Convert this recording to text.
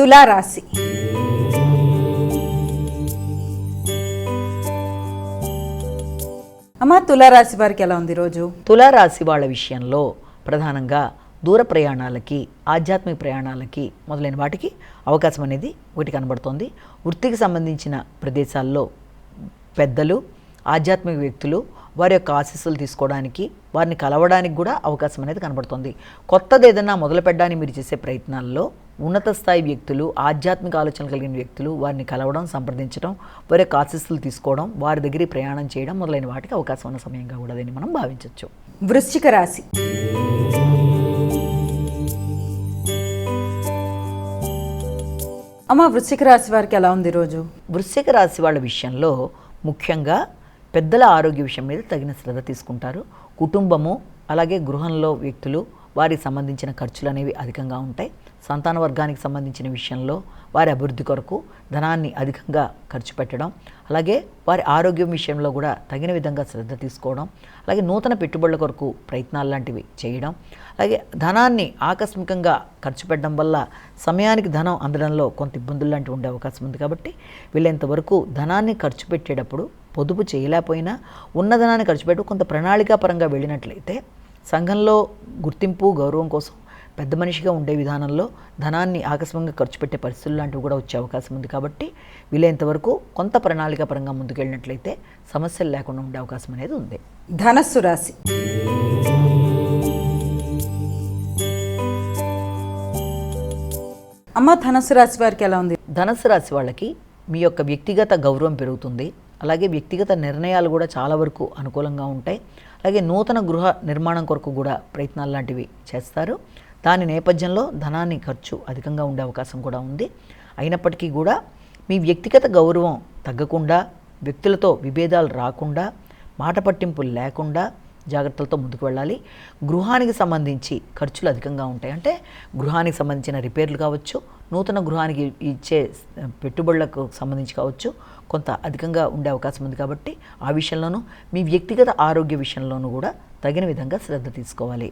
తులారాశి. అమ్మ తులారాశి వారికి ఎలా ఉంది రోజు? తులారాశి వాళ్ళ విషయంలో ప్రధానంగా దూర ప్రయాణాలకి ఆధ్యాత్మిక ప్రయాణాలకి మొదలైన వాటికి అవకాశం అనేది ఒకటి కనబడుతోంది. వృత్తికి సంబంధించిన ప్రదేశాల్లో పెద్దలు ఆధ్యాత్మిక వ్యక్తులు వారి యొక్క ఆశీస్సులు తీసుకోవడానికి వారిని కలవడానికి కూడా అవకాశం అనేది కనబడుతుంది. కొత్తది ఏదైనా మొదలు పెట్టడానికి మీరు చేసే ప్రయత్నాల్లో ఉన్నత స్థాయి వ్యక్తులు ఆధ్యాత్మిక ఆలోచనలు కలిగిన వ్యక్తులు వారిని కలవడం సంప్రదించడం వారి యొక్క ఆశీస్సులు తీసుకోవడం వారి దగ్గరికి ప్రయాణం చేయడం మొదలైన వాటికి అవకాశం ఉన్న సమయంగా కూడా దీన్ని మనం భావించవచ్చు వృశ్చిక రాశి. అమ్మ వృశ్చిక రాశి వారికి ఎలా ఉంది రోజు వృశ్చిక రాశి వాళ్ళ విషయంలో ముఖ్యంగా పెద్దల ఆరోగ్య విషయం మీద తగిన శ్రద్ధ తీసుకుంటారు. కుటుంబము అలాగే గృహంలో వ్యక్తులు వారికి సంబంధించిన ఖర్చులు అనేవి అధికంగా ఉంటాయి. సంతాన వర్గానికి సంబంధించిన విషయంలో వారి అభివృద్ధి కొరకు ధనాన్ని అధికంగా ఖర్చు పెట్టడం అలాగే వారి ఆరోగ్యం విషయంలో కూడా తగిన విధంగా శ్రద్ధ తీసుకోవడం అలాగే నూతన పెట్టుబడుల కొరకు ప్రయత్నాలు లాంటివి చేయడం అలాగే ధనాన్ని ఆకస్మికంగా ఖర్చు పెట్టడం వల్ల సమయానికి ధనం అందడంలో కొంత ఇబ్బందులు లాంటివి ఉండే అవకాశం ఉంది కాబట్టి వీళ్ళంత వరకు ధనాన్ని ఖర్చు పెట్టేటప్పుడు పొదుపు చేయలేకపోయినా ఉన్న ధనాన్ని ఖర్చు పెట్టు కొంత ప్రణాళికాపరంగా వెళ్ళినట్లయితే సంఘంలో గుర్తింపు గౌరవం కోసం పెద్ద మనిషిగా ఉండే విధానంలో ధనాన్ని ఆకస్మికంగా ఖర్చు పెట్టే పరిస్థితులు లాంటివి కూడా వచ్చే అవకాశం ఉంది కాబట్టి వీలైనంత వరకు కొంత ప్రణాళికాపరంగా ముందుకెళ్ళినట్లయితే సమస్యలు లేకుండా ఉండే అవకాశం అనేది ఉంది. ధనస్సు రాశి. అమ్మ ధనస్సు రాశి వారికి ఎలా ఉంది? ధనుసు రాశి వాళ్ళకి మీ యొక్క వ్యక్తిగత గౌరవం పెరుగుతుంది. అలాగే వ్యక్తిగత నిర్ణయాలు కూడా చాలా వరకు అనుకూలంగా ఉంటాయి. అలాగే నూతన గృహ నిర్మాణం కొరకు కూడా ప్రయత్నాలు లాంటివి చేస్తారు. దాని నేపథ్యంలో ధనాన్ని ఖర్చు అధికంగా ఉండే అవకాశం కూడా ఉంది. అయినప్పటికీ కూడా మీ వ్యక్తిగత గౌరవం తగ్గకుండా వ్యక్తులతో విభేదాలు రాకుండా మాట పట్టింపు లేకుండా జాగ్రత్తలతో ముందుకు వెళ్ళాలి. గృహానికి సంబంధించి ఖర్చులు అధికంగా ఉంటాయి. అంటే గృహానికి సంబంధించిన రిపేర్లు కావచ్చు నూతన గృహానికి ఇచ్చే పెట్టుబడులకు సంబంధించి కావచ్చు కొంత అధికంగా ఉండే అవకాశం ఉంది కాబట్టి ఆ విషయంలోనూ మీ వ్యక్తిగత ఆరోగ్య విషయంలోనూ కూడా తగిన విధంగా శ్రద్ధ తీసుకోవాలి.